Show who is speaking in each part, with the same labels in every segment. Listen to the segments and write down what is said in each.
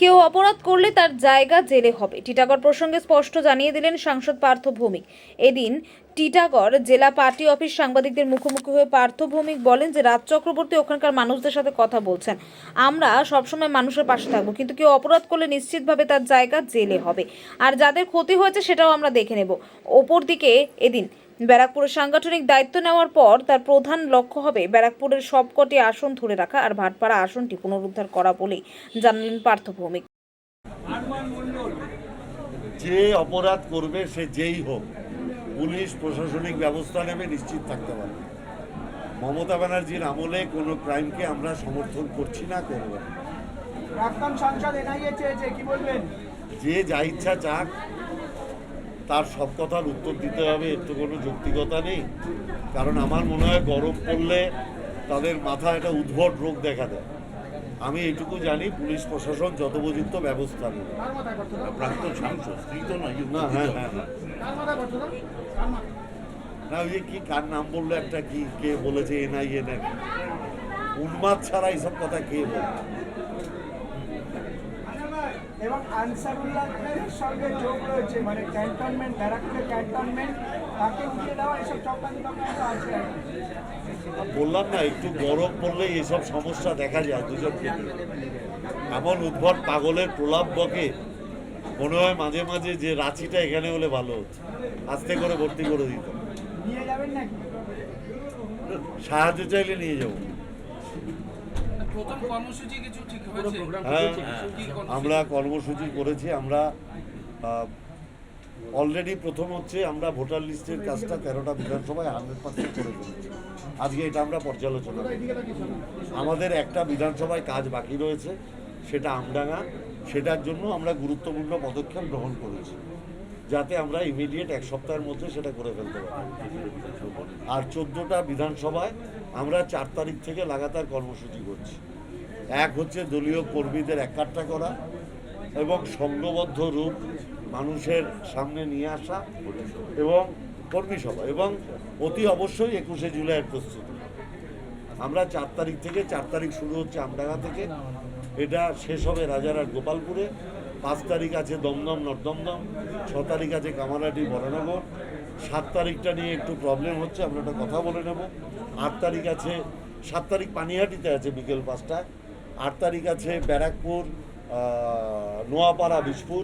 Speaker 1: কেউ অপরাধ করলে তার জায়গা জেলে হবে। টিটাগড় প্রসঙ্গে স্পষ্ট জানিয়ে দিলেন সাংসদ পার্থ ভৌমিক। এদিন টিটাগড় জেলা পার্টি অফিস সাংবাদিকদের মুখোমুখি হয়ে পার্থ ভৌমিক বলেন যে, রাজ চক্রবর্তী ওখানকার মানুষদের সাথে কথা বলছেন। আমরা সবসময় মানুষের পাশে থাকব, কিন্তু কেউ অপরাধ করলে নিশ্চিতভাবে তার জায়গা জেলে হবে। আর যাদের ক্ষতি হয়েছে সেটাও আমরা দেখে নেব। ওপর দিকে এদিন ব্যারাকপুরের সাংগঠনিক দায়িত্ব নেওয়ার পর তার প্রধান লক্ষ্য হবে ব্যারাকপুরের সবকটি আসন ধরে রাখা আর ভাটপাড়া আসনটি পুনরুদ্ধার করা বলেই জানালেন পার্থ ভৌমিক।
Speaker 2: যে অপরাধ করবে সে যেই হোক পুলিশ প্রশাসনিক ব্যবস্থা নেবে নিশ্চিত থাকতে পারবে। মমতা ব্যানার্জির আমলে কোনো ক্রাইমকে আমরা সমর্থন করছি না করব যে যা ইচ্ছা চাক তার সব কথার উত্তর দিতে হবে এর তো কোনো যৌক্তিকতা নেই। কারণ আমার মনে হয় গরম পড়লে তাদের মাথায় একটা উদ্ভট রোগ দেখা দেয়। আমি এইটুকু জানি পুলিশ প্রশাসন যথোপযুক্ত ব্যবস্থা নেবে।
Speaker 3: প্রাক্তন সাংসদ স্ত্রী তো নয়
Speaker 2: না হ্যাঁ হ্যাঁ হ্যাঁ। না ওই যে কি কার নাম বলল একটা কি কে বলেছে এনআইএ নাকি? উন্মাদ ছাড়া এইসব কথা কে বলে
Speaker 4: এবং আনসারুল্লাহের সঙ্গে যোগ রয়েছে মানে ক্যান্টনমেন্ট ব্যারাকপুরের ক্যান্টনমেন্ট তাকে উঠিয়ে দেওয়া এসব চক্রান্ত আছে।
Speaker 2: বললাম না একটু গরম পড়লেই এসব সমস্যা দেখা যায় দুজনকে। এমন উদ্ভট পাগলের প্রলাপ বকে। মনে হয় মাঝে মাঝে যে রাঁচিটা এখানে হলে ভালো হচ্ছে আস্তে করে ভর্তি করে দিত। সাহায্য চাইলে নিয়ে যাব। আমরা কর্মসূচি করেছি আমরা অলরেডি প্রথম হচ্ছে আমরা ভোটার লিস্টের কাজটা তেরোটা বিধানসভায় হান্ড্রেড পার্সেন্ট করে ফেলেছি। আজকে এটা আমরা পর্যালোচনা করি আমাদের একটা বিধানসভায় কাজ বাকি রয়েছে সেটা আমডাঙা সেটার জন্য আমরা গুরুত্বপূর্ণ পদক্ষেপ গ্রহণ করেছি যাতে আমরা ইমিডিয়েট এক সপ্তাহের মধ্যে সেটা করে ফেলতে পারি। আর চোদ্দোটা বিধানসভায় আমরা চার তারিখ থেকে লাগাতার কর্মসূচি করছি। এক হচ্ছে দলীয় কর্মীদের একাট্টা করা এবং সংঘবদ্ধ রূপ মানুষের সামনে নিয়ে আসা এবং কর্মী সভা এবং অতি অবশ্যই একুশে জুলাইয়ের প্রস্তুতি। আমরা চার তারিখ থেকে, চার তারিখ শুরু হচ্ছে আমডাঙ্গা থেকে। এটা শেষ হবে রাজারহাট গোপালপুরে। পাঁচ তারিখ আছে দমদম নর্দমদম ছ তারিখ আছে কামারহাটি বরানগর। সাত তারিখটা নিয়ে একটু প্রবলেম হচ্ছে, আমরা একটা কথা বলে নেব। আট তারিখ আছে, সাত তারিখ পানিহাটিতে আছে বিকেল পাঁচটায়। আট তারিখ আছে ব্যারাকপুর নোয়াপাড়া বিশপুর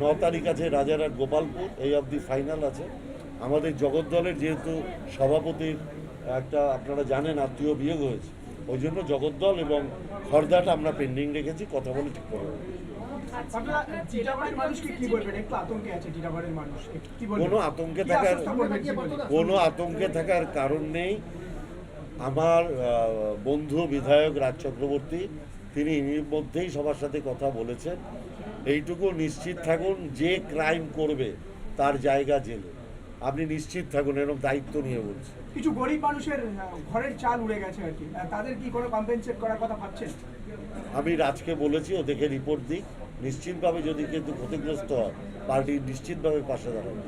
Speaker 2: ন তারিখ আছে রাজারহাট গোপালপুর। এই অবধি ফাইনাল আছে। আমাদের জগদ্দলের যেহেতু সভাপতির একটা আপনারা জানেন আত্মীয় বিয়োগ হয়েছে। ওই জন্য জগদ্দল এবং খর্দাটা আমরা পেন্ডিং রেখেছি কথা বলে ঠিক করে কোনো আতঙ্কে থাকার? কোনো আতঙ্কে থাকার কারণ নেই। আমার বন্ধু বিধায়ক রাজ চক্রবর্তী তিনি এর মধ্যেই সবার সাথে কথা বলেছেন। এইটুকু নিশ্চিত থাকুন যে ক্রাইম করবে তার জায়গা জেলে। আপনি নিশ্চিত থাকুন এরকম দায়িত্ব নিয়ে বলছি।
Speaker 4: কিছু গরিব মানুষের ঘরের চাল উড়ে গেছে আর কি। তাদের কি কোনো কম্পেনসেট করার কথা ভাবছেন?
Speaker 2: আমি রাজকে বলেছি ও দেখে রিপোর্ট দিক। নিশ্চিতভাবে যদি কিন্তু ক্ষতিগ্রস্ত হয় পার্টি নিশ্চিতভাবে পাশে দাঁড়াবে।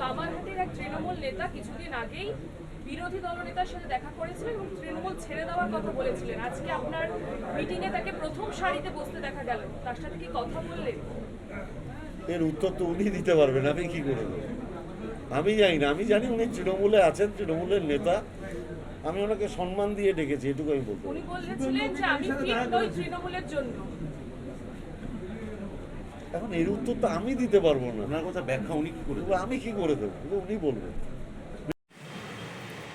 Speaker 5: কামারহাটির এক তৃণমূল নেতা কিছুদিন আগেই বিরোধী দলনেতার সাথে দেখা করেছিলেন এবং তৃণমূল ছেড়ে দেওয়ার কথা বলেছিলেন। আজকে আপনার মিটিংয়ে তাকে প্রথম সারিতে বসতে দেখা গেল। তার সাথে কি কথা বললেন?
Speaker 2: এর উত্তর তো উনি দিতে পারবেন আমি কি করে দেবো আমি জানি না আমি জানি উনি তৃণমূলে আছেন তৃণমূলের নেতা। আমি ওনাকে সম্মান দিয়ে ডেকেছি এটুকু আমি বলব
Speaker 5: উনি বলেছিলেন যে আমি তৃণমূলের জন্য।
Speaker 2: এখন এর উত্তর তো আমি দিতে পারব না।
Speaker 3: ওনার কথা ব্যাখ্যা উনি কি করে
Speaker 2: আমি কি করে দেবো? উনি বলবেন।